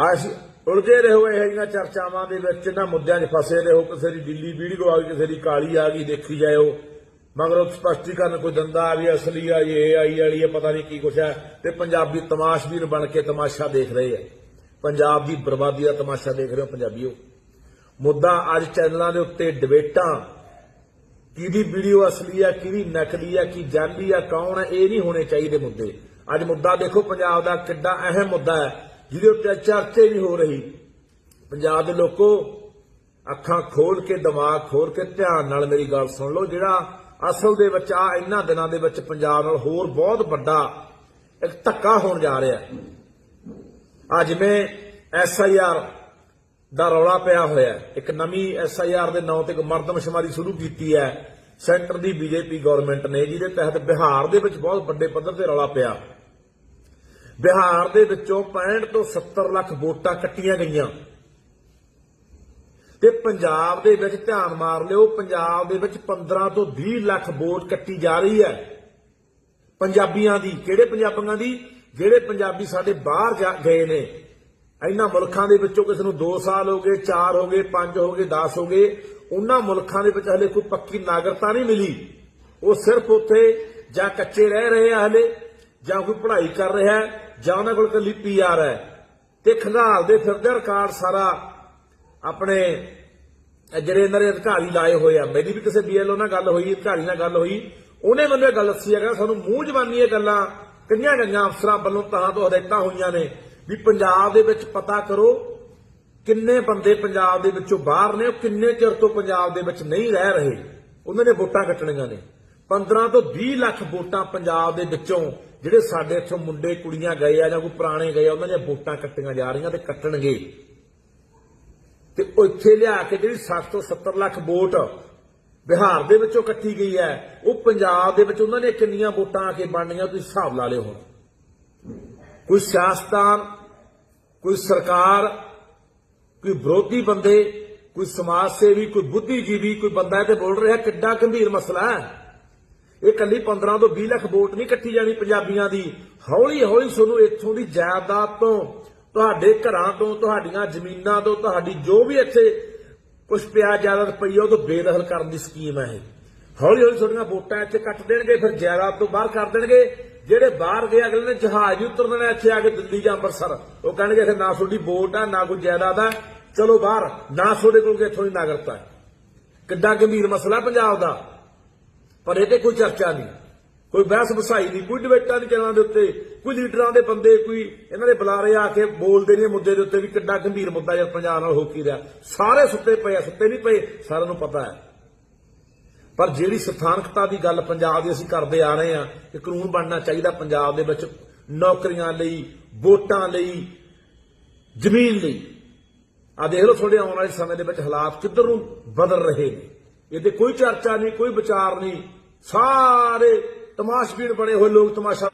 ਅਸੀਂ ਉਲਝੇ ਰਹੋ ਇਹ ਜਿਹੀਆਂ ਚਰਚਾਵਾਂ ਦੇ ਵਿੱਚ, ਇਹਨਾਂ ਮੁੱਦਿਆਂ 'ਚ ਫਸੇ ਰਹੋ ਕਿਸੇ ਦੀ ਦਿੱਲੀ ਵੀਡੀਓ ਆ ਗਈ ਕਿਸੇ ਦੀ ਕਾਲੀ ਆ ਗਈ, ਦੇਖੀ ਜਾਇਓ ਮਗਰ ਸਪਸ਼ਟੀਕਰਨ ਕੋਈ ਦੰਦਾ ਆ ਵੀ ਅਸਲੀ ਆ, ਇਹ ਆਈ ਵਾਲੀ ਆ, ਪਤਾ ਨਹੀਂ ਕੀ ਕੁਛ ਹੈ ਤੇ ਪੰਜਾਬੀ ਤਮਾਸ਼ਬੀਨ ਬਣ ਕੇ ਤਮਾਸ਼ਾ ਦੇਖ ਰਹੇ ਆ। ਪੰਜਾਬ ਦੀ ਬਰਬਾਦੀ ਦਾ ਤਮਾਸ਼ਾ ਦੇਖ ਰਹੇ ਹੋ ਪੰਜਾਬੀਓ। ਮੁੱਦਾ ਅੱਜ ਚੈਨਲਾਂ ਦੇ ਉੱਤੇ ਡਿਬੇਟਾਂ। ਕਿਹਦੀ ਵੀਡੀਓ ਅਸਲੀ ਆ, ਕਿਹਦੀ ਨਕਲੀ ਆ, ਕੀ ਜਾਲੀ ਆ, ਕੌਣ ਹੈ ਇਹ ਨਹੀਂ ਹੋਣੇ ਚਾਹੀਦੇ ਮੁੱਦੇ। ਅੱਜ ਮੁੱਦਾ ਦੇਖੋ, ਪੰਜਾਬ ਦਾ ਕਿੱਡਾ ਅਹਿਮ ਮੁੱਦਾ ਹੈ। ਜਿਹਦੇ ਉੱਤੇ ਚਰਚਾ ਵੀ ਹੋ ਰਹੀ। ਪੰਜਾਬ ਦੇ ਲੋਕੋ, ਅੱਖਾਂ ਖੋਲ ਕੇ, ਦਿਮਾਗ ਖੋਲ ਕੇ ਧਿਆਨ ਨਾਲ ਮੇਰੀ ਗੱਲ ਸੁਣ ਲਓ, ਜਿਹੜਾ ਅਸਲ ਦੇ ਵਿੱਚ ਆ, ਇਹਨਾਂ ਦਿਨਾਂ ਦੇ ਵਿੱਚ ਪੰਜਾਬ ਨਾਲ ਹੋਰ ਬਹੁਤ ਵੱਡਾ ਇੱਕ ਧੱਕਾ ਹੋਣ ਜਾ ਰਿਹਾ ਹੈ। ਆ ਜਿਵੇਂ ਐਸਆਈਆਰ ਦਾ ਰੌਲਾ ਪਿਆ ਹੋਇਆ ਹੈ। ਇੱਕ ਨਵੀਂ ਐਸਆਈਆਰ ਦੇ ਨਾਂ ਤੇ ਇੱਕ ਮਰਦਮਸ਼ੁਮਾਰੀ ਸ਼ੁਰੂ ਕੀਤੀ ਹੈ, ਸੈਂਟਰ ਦੀ ਬੀਜੇਪੀ ਗਵਰਨਮੈਂਟ ਨੇ, ਜਿਹਦੇ ਤਹਿਤ ਬਿਹਾਰ ਦੇ ਵਿੱਚ ਬਹੁਤ ਵੱਡੇ ਪੱਧਰ ਤੇ ਰੌਲਾ ਪਿਆ। ਬਿਹਾਰ ਦੇ ਵਿੱਚੋਂ 65 ਤੋਂ 70 ਲੱਖ ਵੋਟਾਂ ਕੱਟੀਆਂ ਗਈਆਂ। ਤੇ ਪੰਜਾਬ ਦੇ ਵਿੱਚ ਧਿਆਨ ਮਾਰ ਲਿਓ, ਪੰਜਾਬ ਦੇ ਵਿੱਚ 15 ਤੋਂ 20 ਲੱਖ ਵੋਟ ਕੱਟੀ ਜਾ ਰਹੀ ਹੈ। ਪੰਜਾਬੀਆਂ ਦੀ, ਕਿਹੜੇ ਪੰਜਾਬੀਆਂ ਦੀ? ਜਿਹੜੇ ਪੰਜਾਬੀ ਸਾਡੇ ਬਾਹਰ ਜਾ ਗਏ ਨੇ। ਇਹਨਾਂ ਮੁਲਕਾਂ ਦੇ ਵਿੱਚੋਂ ਕਿਸੇ ਨੂੰ 2 ਸਾਲ ਹੋ ਗਏ 4 ਹੋ ਗਏ 5 ਹੋ ਗਏ 10 ਹੋ ਗਏ, ਉਹਨਾਂ ਮੁਲਕਾਂ ਦੇ ਵਿੱਚ ਹਲੇ ਕੋਈ ਪੱਕੀ ਨਾਗਰਿਕਤਾ ਨਹੀਂ ਮਿਲੀ। ਉਹ ਸਿਰਫ ਉੱਥੇ ਜਾਂ ਕੱਚੇ ਰਹਿ ਰਹੇ ਆ ਹਲੇ, ਜਾਂ ਕੋਈ ਪੜ੍ਹਾਈ ਕਰ ਰਿਹਾ ਹੈ ਜਾਂ ਉਹਨਾਂ ਕੋਲ ਕੱਲੀ ਪੀਆਰ ਹੈ। ਤੇ ਖੰਗਾਲਦੇ ਫਿਰਦੇ ਰਿਕਾਰਡ ਸਾਰਾ ਆਪਣੇ ਜਿਹੜੇ ਇਹਨਾਂ ਦੇ ਅਧਿਕਾਰੀ ਲਾਏ ਹੋਏ ਆ। ਮੇਰੀ ਵੀ ਕਿਸੇ ਬੀਐਲਓ ਨਾਲ ਗੱਲ ਹੋਈ, ਅਧਿਕਾਰੀ ਨਾਲ ਗੱਲ ਹੋਈ। ਉਹਨੇ ਮੈਨੂੰ ਇਹ ਗੱਲ ਦੱਸੀ ਹੈਗਾ, ਸਾਨੂੰ ਮੂੰਹ ਜ਼ਬਾਨੀ ਇਹ ਗੱਲਾਂ ਕਿੰਨੀਆਂ ਗਈਆਂ ਅਫਸਰਾਂ ਵੱਲੋਂ ਤਾਂ ਤੋਂ ਹਦਾਇਤਾਂ ਹੋਈਆਂ ਨੇ ਵੀ ਪੰਜਾਬ ਦੇ ਵਿੱਚ ਪਤਾ ਕਰੋ ਕਿੰਨੇ ਬੰਦੇ ਪੰਜਾਬ ਦੇ ਵਿੱਚੋਂ ਬਾਹਰ ਨੇ, ਉਹ ਕਿੰਨੇ ਚਿਰ ਤੋਂ ਪੰਜਾਬ ਦੇ ਵਿੱਚ ਨਹੀਂ ਰਹਿ ਰਹੇ। ਉਹਨਾਂ ਨੇ ਵੋਟਾਂ ਕੱਟਣੀਆਂ ਨੇ। 15 ਤੋਂ 20 ਲੱਖ ਵੋਟਾਂ ਪੰਜਾਬ ਦੇ ਵਿੱਚੋਂ ਜਿਹੜੇ ਸਾਡੇ ਇੱਥੋਂ ਮੁੰਡੇ ਕੁੜੀਆਂ ਗਏ ਆ ਜਾਂ ਕੋਈ ਪੁਰਾਣੇ ਗਏ ਆ, ਉਹਨਾਂ ਦੀਆਂ ਵੋਟਾਂ ਕੱਟੀਆਂ ਜਾ ਰਹੀਆਂ ਤੇ ਕੱਟਣਗੇ। ਤੇ ਉਹ ਇੱਥੇ ਲਿਆ ਕੇ ਜਿਹੜੀ 60 ਤੋਂ 70 ਲੱਖ ਵੋਟ ਬਿਹਾਰ ਦੇ ਵਿੱਚੋਂ ਕੱਟੀ ਗਈ ਹੈ, ਉਹ ਪੰਜਾਬ ਦੇ ਵਿੱਚ ਉਹਨਾਂ ਨੇ ਕਿੰਨੀਆਂ ਵੋਟਾਂ ਆ ਕੇ ਬਣਨੀਆਂ ਤੁਸੀਂ ਹਿਸਾਬ ਲਾ ਲਿਓ ਹੁਣ। ਕੋਈ ਸਿਆਸਤਦਾਨ, ਕੋਈ ਸਰਕਾਰ, ਕੋਈ ਵਿਰੋਧੀ ਬੰਦੇ, ਕੋਈ ਸਮਾਜ ਸੇਵੀ, ਕੋਈ ਬੁੱਧੀਜੀਵੀ, ਕੋਈ ਬੰਦਾ ਇਹ ਤੇ ਬੋਲ ਰਿਹਾ, ਕਿੱਡਾ ਗੰਭੀਰ ਮਸਲਾ ਹੈ। ਇਹ ਕੱਲੀ 15 ਤੋਂ 20 ਲੱਖ ਵੋਟ ਨਹੀਂ ਇਕੱਠੀ ਜਾਣੀ ਪੰਜਾਬੀਆਂ ਦੀ। ਹੌਲੀ ਹੌਲੀ ਤੁਹਾਨੂੰ ਇੱਥੋਂ ਦੀ ਜਾਇਦਾਦ ਤੋਂ, ਤੁਹਾਡੇ ਘਰਾਂ ਤੋਂ, ਤੁਹਾਡੀਆਂ ਜ਼ਮੀਨਾਂ ਤੋਂ, ਤੁਹਾਡੀ ਜੋ ਵੀ ਇੱਥੇ ਕੁਝ ਪਿਆ ਜਾਇਦਾਦ ਪਈ ਉਹ ਤੋਂ ਬੇਦਖਲ ਕਰਨ ਦੀ ਸਕੀਮ ਹੈ ਇਹ। ਹੌਲੀ ਹੌਲੀ ਤੁਹਾਡੀਆਂ ਵੋਟਾਂ ਇੱਥੇ ਕੱਟ ਦੇਣਗੇ, ਫਿਰ ਜਾਇਦਾਦ ਤੋਂ ਬਾਹਰ ਕਰ ਦੇਣਗੇ। ਜਿਹੜੇ ਬਾਹਰ ਗਏ, ਅਗਲੇ ਨੇ ਜਹਾਜ਼ ਹੀ ਉਤਰ ਦੇਣਾ ਇੱਥੇ ਆ ਕੇ ਦਿੱਲੀ ਜਾਂ ਅੰਮ੍ਰਿਤਸਰ। ਉਹ ਕਹਿਣਗੇ ਕਿ ਨਾ ਤੁਹਾਡੀ ਵੋਟ ਆ, ਨਾ ਕੋਈ ਜਾਇਦਾਦ ਆ। ਚਲੋ ਬਾਹਰ, ਨਾ ਤੁਹਾਡੇ ਕੋਲ ਇੱਥੋਂ ਦੀ ਨਾਗਰਿਕਤਾ? ਕਿੱਡਾ ਗੰਭੀਰ ਮਸਲਾ ਪੰਜਾਬ ਦਾ। ਪਰ ਇਹ ਤੇ ਕੋਈ ਚਰਚਾ ਨਹੀਂ। ਕੋਈ ਬਹਿਸ ਵਸਾਈ ਨਹੀਂ, ਕੋਈ ਡਿਬੇਟਾਂ ਨਹੀਂ ਚੈਨਲਾਂ ਦੇ ਉੱਤੇ, ਕੋਈ ਲੀਡਰਾਂ ਦੇ ਬੰਦੇ, ਕੋਈ ਇਹਨਾਂ ਦੇ ਬੁਲਾਰੇ ਆ ਕੇ ਬੋਲਦੇ ਨੇ ਮੁੱਦੇ ਦੇ ਉੱਤੇ ਵੀ ਕਿੱਡਾ ਗੰਭੀਰ ਮੁੱਦਾ ਯਾਰ ਪੰਜਾਬ ਨਾਲ ਹੋ ਕੀ ਰਿਹਾ। ਸਾਰੇ ਸੁੱਤੇ ਪਏ ਆ, ਸੁੱਤੇ ਨਹੀਂ ਪਏ, ਸਾਰਿਆਂ ਨੂੰ ਪਤਾ ਹੈ। ਪਰ ਜਿਹੜੀ ਸਥਾਨਕਤਾ ਦੀ ਗੱਲ ਪੰਜਾਬ ਦੀ ਅਸੀਂ ਕਰਦੇ ਆ ਰਹੇ ਹਾਂ ਕਿ ਕਾਨੂੰਨ ਬਣਨਾ ਚਾਹੀਦਾ ਪੰਜਾਬ ਦੇ ਵਿੱਚ ਨੌਕਰੀਆਂ ਲਈ, ਵੋਟਾਂ ਲਈ, ਜ਼ਮੀਨ ਲਈ। ਆ ਦੇਖ ਲਓ ਤੁਹਾਡੇ ਆਉਣ ਵਾਲੇ ਸਮੇਂ ਦੇ ਵਿੱਚ ਹਾਲਾਤ ਕਿੱਧਰ ਨੂੰ ਬਦਲ ਰਹੇ ਨੇ। ਇਹਦੇ ਕੋਈ ਚਰਚਾ ਨਹੀਂ, ਕੋਈ ਵਿਚਾਰ ਨਹੀਂ। ਸਾਰੇ ਤਮਾਸ਼ਬੀਨ ਬਣੇ ਹੋਏ ਲੋਕ ਤਮਾਸ਼ਾ